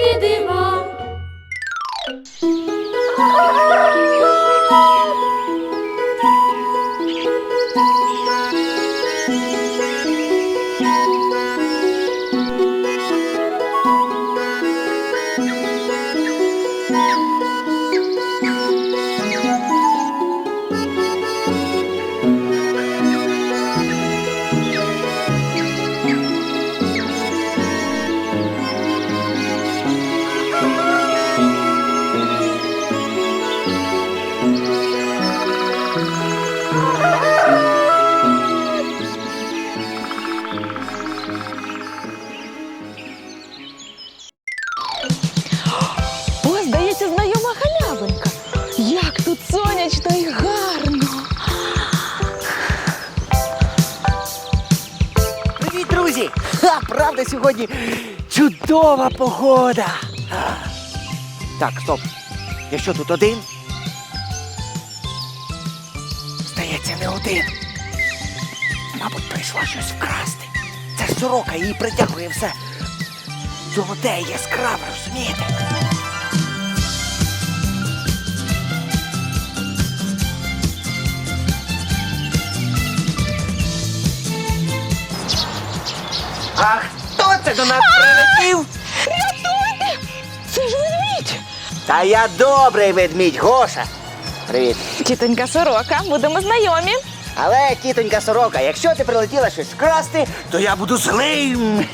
Страшнісінькі дива. Чудова погода. Так, стоп. Я що тут один? Здається, не один. Мабуть, прийшла щось вкрасти. Це ж сорока її притягує все. Золоте яскраве, розумієте? А хто це до нас прилетів? Рятуйте! Це ж ведмідь! Та я добрий ведмідь, Гоша. Привіт. Тітонька сорока, будемо знайомі. Але, тітонька сорока, якщо ти прилетіла щось красти, то я буду злим.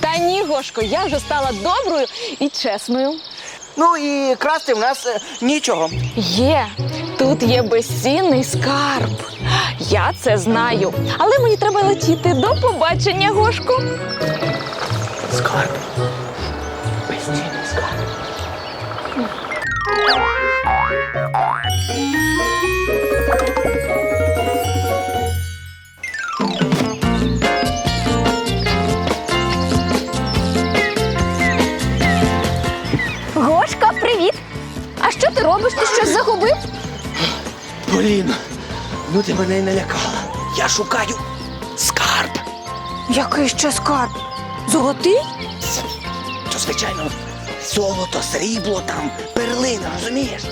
Та ні, Гошко, я вже стала доброю і чесною. Ну і красти в нас е, нічого. Є, тут є безцінний скарб. Я це знаю. Але мені треба летіти. До побачення, Гошко. Скарб. Гошка, привіт! А що ти робиш? Ти щось загубив? Поліно, ну ти мене й налякала. Я шукаю скарб. Який ще скарб? Золотий? То, звичайно, золото, срібло там, перлина, розумієш?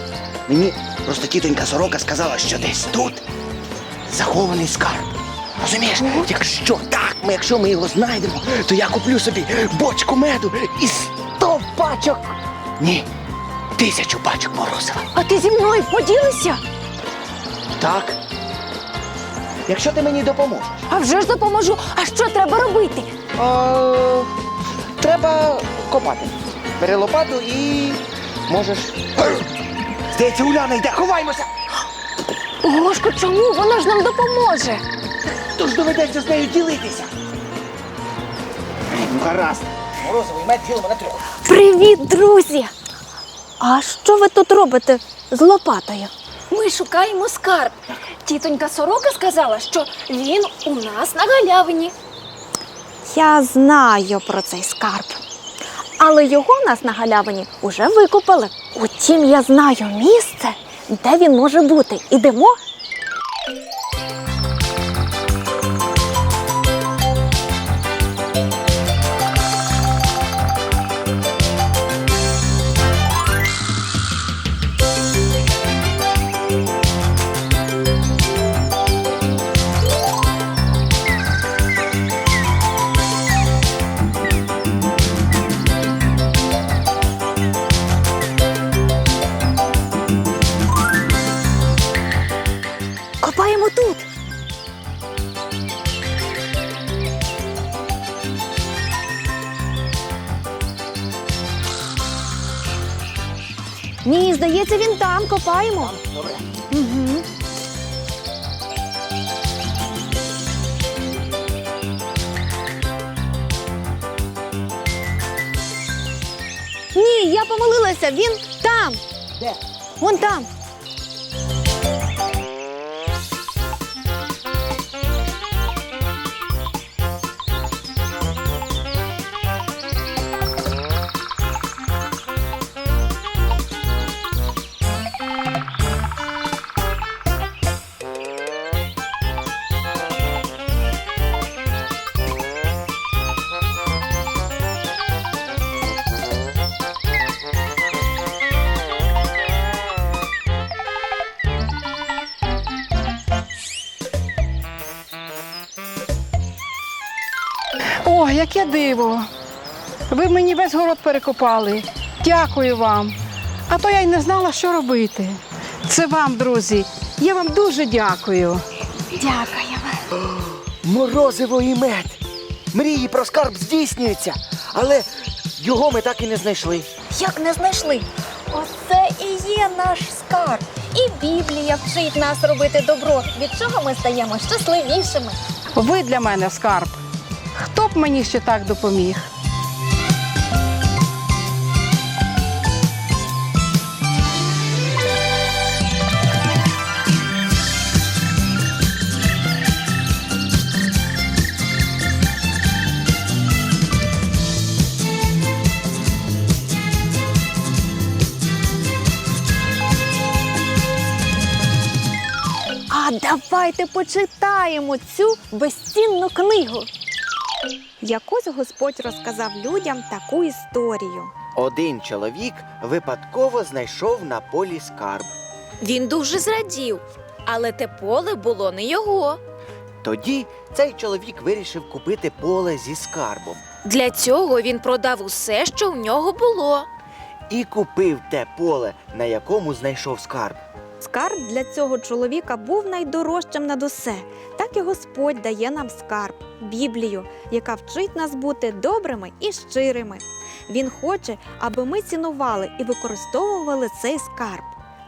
Мені просто тітонька сорока сказала, що десь тут захований скарб. Розумієш? Якщо так, ми, якщо ми його знайдемо, то я куплю собі бочку меду і сто пачок. Ні, тисячу пачок морозива. А ти зі мною поділися? Так. Якщо ти мені допоможеш. А вже ж допоможу. А що треба робити? А, треба копати. Бери лопату і можеш. Здається, Уляна йде, ховаймося! Гошко, чому? Вона ж нам допоможе. Тож доведеться з нею ділитися. Ну, гаразд. Морозовий мед ділимо на трьох. Привіт, друзі! А що ви тут робите з лопатою? Ми шукаємо скарб. Тітонька сорока сказала, що він у нас на галявині. Я знаю про цей скарб. Але його у нас на галявині уже викупали. Утім, я знаю місце, де він може бути. Ідемо? Ні, здається, він там копаємо. Добре. Угу. Ні, я помолилася, він там. Де? Вон там. Яке! Ви мені весь город перекопали. Дякую вам. А то я й не знала, що робити. Це вам, друзі. Я вам дуже дякую. Дякуємо. Морозиво і мед. Мрії про скарб здійснюються, але його ми так і не знайшли. Як не знайшли? Оце і є наш скарб. І Біблія вчить нас робити добро, від чого ми стаємо щасливішими. Ви для мене скарб. Хто б мені ще так допоміг? Давайте почитаємо цю безцінну книгу. Якось Господь розказав людям таку історію. Один чоловік випадково знайшов на полі скарб. Він дуже зрадів, але те поле було не його. Тоді цей чоловік вирішив купити поле зі скарбом Для цього він продав усе, що в нього було. і купив те поле, на якому знайшов скарб. Скарб для цього чоловіка був найдорожчим над усе. Так і Господь дає нам скарб, Біблію, яка вчить нас бути добрими і щирими. Він хоче, аби ми цінували і використовували цей скарб,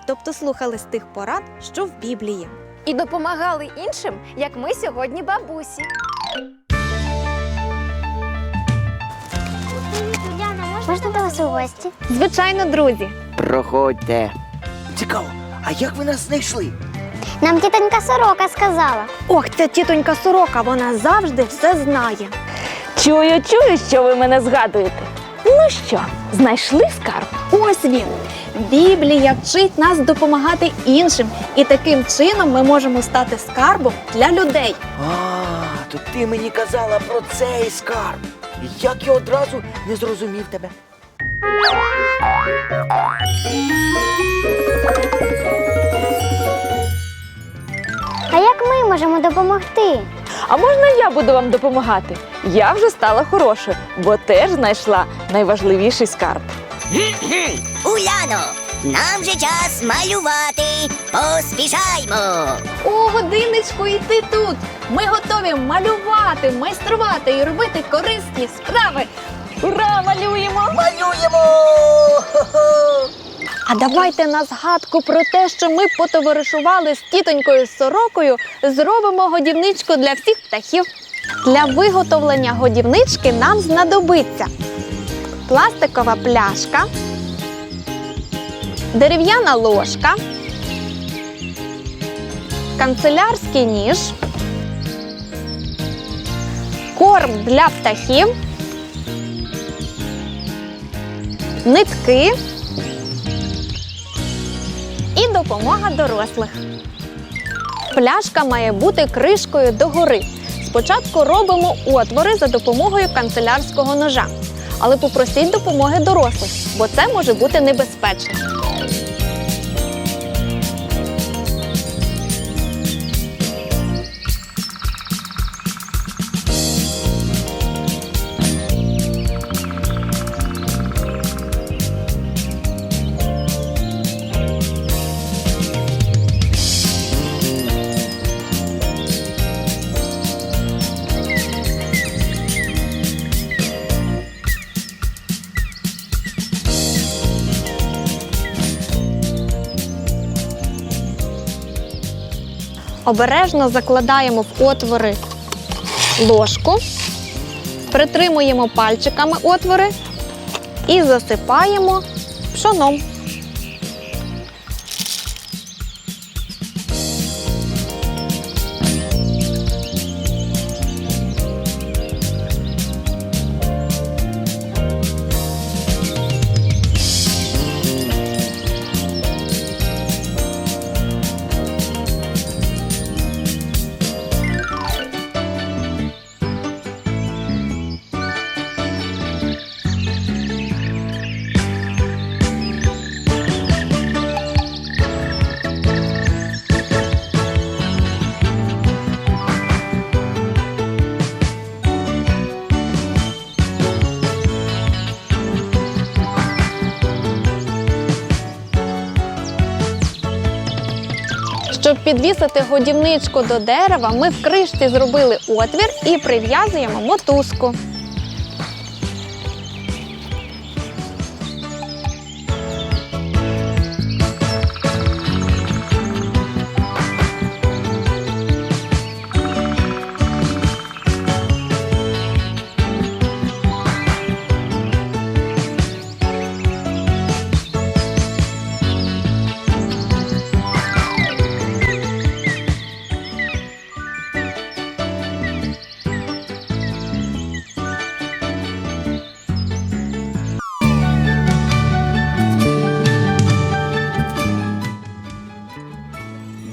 тобто слухали з тих порад, що в Біблії. і допомагали іншим, як ми сьогодні бабусі. Можна до вас у гості? Звичайно, друзі, Проходьте. Цікаво, а як ви нас знайшли? Нам тітонька сорока сказала. ох, ця тітонька сорока, вона завжди все знає. Чую, чую, що ви мене згадуєте. Ну що, знайшли скарб? Ось він. Біблія вчить нас допомагати іншим, і таким чином ми можемо стати скарбом для людей. А, то ти мені казала про цей скарб. Як я одразу не зрозумів тебе. А як ми можемо допомогти? А можна я буду вам допомагати? Я вже стала хорошою, бо теж знайшла найважливіший скарб. Уляно, нам же час малювати. Поспішаймо. О, годинничку, і ти тут. Ми готові малювати, майструвати і робити корисні справи. Ура, малюємо! Малюємо! Хо-хо! А давайте на згадку про те, що ми потоваришували з тітонькою сорокою, зробимо годівничку для всіх птахів. Для виготовлення годівнички нам знадобиться пластикова пляшка, дерев'яна ложка, канцелярський ніж, корм для птахів, нитки допомога дорослих. Пляшка має бути кришкою догори. Спочатку робимо отвори за допомогою канцелярського ножа, але попросіть допомоги дорослих, бо це може бути небезпечно. Обережно закладаємо в отвори ложку, притримуємо пальчиками отвори і засипаємо пшоном. Щоб підвісити годівничку до дерева, ми в кришці зробили отвір і прив'язуємо мотузку.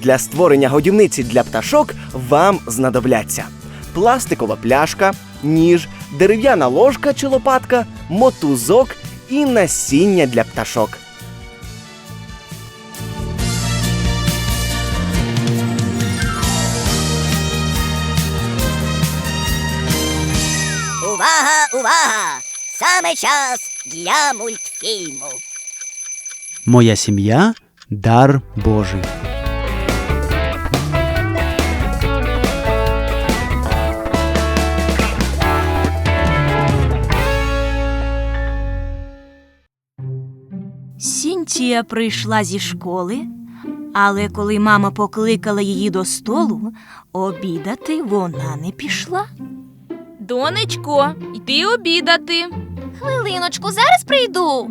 Для створення годівниці для пташок вам знадобляться пластикова пляшка, ніж, дерев'яна ложка чи лопатка, мотузок і насіння для пташок. Увага, увага! Саме час для мультфільму. Моя сім'я дар Божий. Сінтія прийшла зі школи, але коли мама покликала її до столу, обідати вона не пішла. Донечко, йди обідати. Хвилиночку, зараз прийду.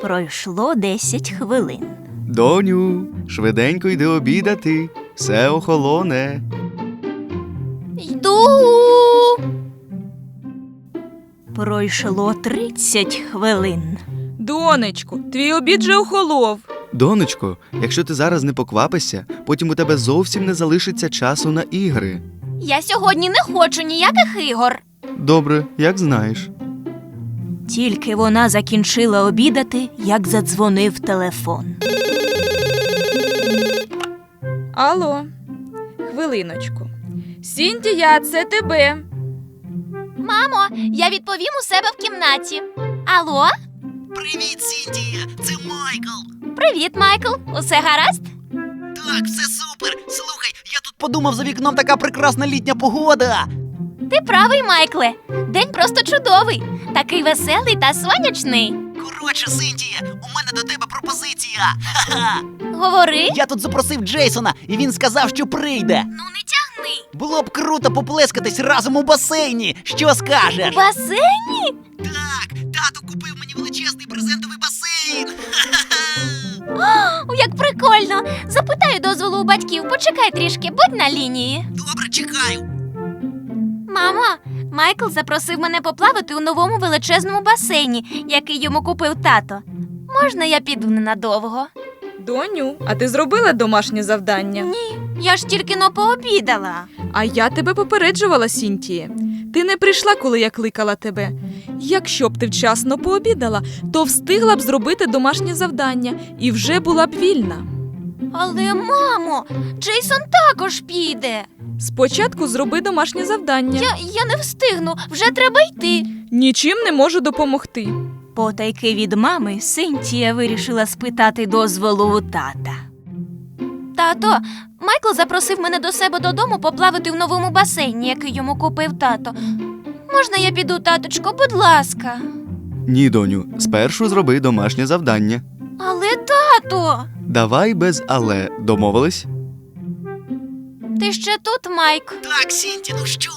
Пройшло 10 хвилин. Доню, швиденько йди обідати, все охолоне. Йду. Пройшло 30 хвилин. Донечко, твій обід же охолов. Донечко, якщо ти зараз не поквапишся, потім у тебе зовсім не залишиться часу на ігри. Я сьогодні не хочу ніяких ігор. Добре, як знаєш. Тільки вона закінчила обідати, як задзвонив телефон. Алло, хвилиночку. Сінтія, це тебе. Мамо, я відповім у себе в кімнаті. Алло? Привіт, Сінтія! Це Майкл! Привіт, Майкл. Усе гаразд? Так, все супер! Слухай, я тут подумав за вікном така прекрасна літня погода. Ти правий, Майкле. День просто чудовий. Такий веселий та сонячний. Коротше, Синтія, у мене до тебе пропозиція. Ха-ха! Говори. Я тут запросив Джейсона, і він сказав, що прийде. Ну не тягни. Було б круто поплескатись разом у басейні. Що скажеш? У басейні? Величезний брезентовий басейн. О, як прикольно. Запитаю дозволу у батьків. Почекай трішки, будь на лінії. Добре, чекаю. Мама, Майкл запросив мене поплавати у новому величезному басейні, який йому купив тато. Можна я піду ненадовго? Доню, а ти зробила домашнє завдання? Ні, я ж тільки но пообідала. А я тебе попереджувала, Сінтіє. Ти не прийшла, коли я кликала тебе. Якщо б ти вчасно пообідала, то встигла б зробити домашнє завдання і вже була б вільна. Але, мамо, Джейсон також піде. Спочатку зроби домашнє завдання. Я, я не встигну, вже треба йти. Нічим не можу допомогти. Потайки від мами Синтія вирішила спитати дозволу у тата. Тато, Майкл запросив мене до себе додому поплавати в новому басейні, який йому купив тато. Можна я піду, таточко, будь ласка. Ні, доню, спершу зроби домашнє завдання. Але тато, Давай без але домовились? ти ще тут, Майк. Так, Сінті, ну що?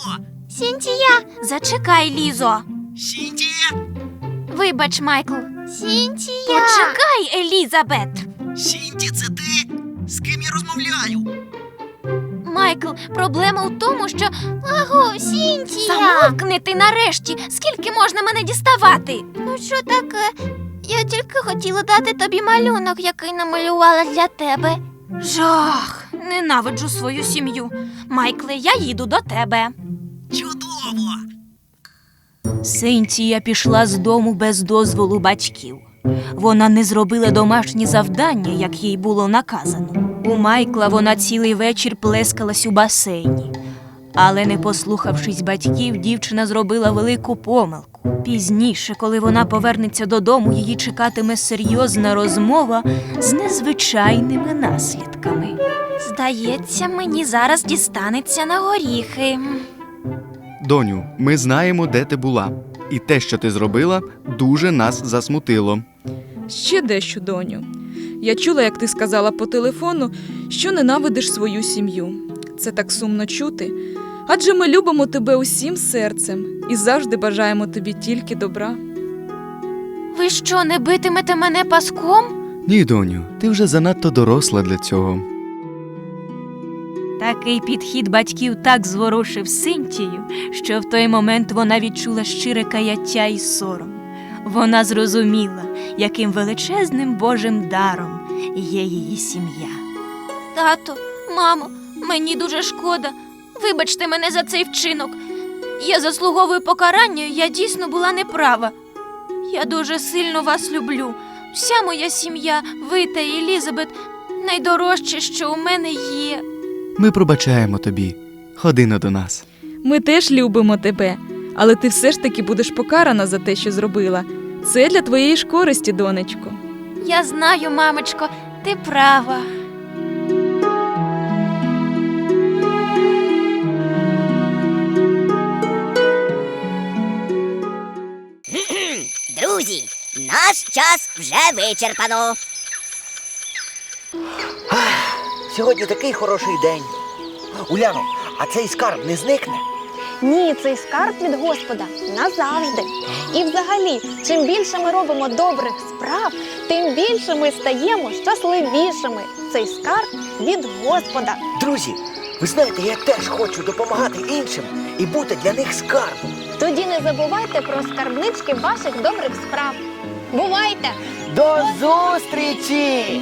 Сінтія, зачекай, Лізо. Сінтія? Вибач, Майкл, Сінтія. Почекай, Елізабет. Сінті, це ти? З ким я розмовляю? Майкл, проблема у тому, що. Аго, Сінтія! Замовкни ти нарешті! Скільки можна мене діставати? Ну що таке? Я тільки хотіла дати тобі малюнок, який намалювала для тебе. Жах! Ненавиджу свою сім'ю. Майкле, я їду до тебе. Чудово! Синтія пішла з дому без дозволу батьків. Вона не зробила домашні завдання, як їй було наказано. У Майкла вона цілий вечір плескалась у басейні. Але, не послухавшись батьків, дівчина зробила велику помилку. Пізніше, коли вона повернеться додому, її чекатиме серйозна розмова з незвичайними наслідками. Здається, мені зараз дістанеться на горіхи. Доню, ми знаємо, де ти була. І те, що ти зробила, дуже нас засмутило. Ще дещо, доню. Я чула, як ти сказала по телефону, що ненавидиш свою сім'ю. Це так сумно чути. Адже ми любимо тебе усім серцем і завжди бажаємо тобі тільки добра. Ви що, не битимете мене паском? Ні, доню, ти вже занадто доросла для цього. Такий підхід батьків так зворушив Синтію, що в той момент вона відчула щире каяття і сором. Вона зрозуміла, яким величезним Божим даром є її сім'я. Тато, мамо, мені дуже шкода. Вибачте мене за цей вчинок. Я заслуговую покарання, я дійсно була неправа. Я дуже сильно вас люблю. Вся моя сім'я, ви та Елізабет, найдорожче, що у мене є. Ми пробачаємо тобі. Ходи на до нас. Ми теж любимо тебе, але ти все ж таки будеш покарана за те, що зробила. Це для твоєї ж користі, донечко. Я знаю, мамочко, ти права. Друзі, наш час вже вичерпано. Сьогодні такий хороший день. Уляно, а цей скарб не зникне? Ні, цей скарб від Господа назавжди. І взагалі, чим більше ми робимо добрих справ, тим більше ми стаємо щасливішими. Цей скарб від Господа. Друзі, ви знаєте, я теж хочу допомагати іншим і бути для них скарбом. Тоді не забувайте про скарбнички ваших добрих справ. Бувайте! До зустрічі!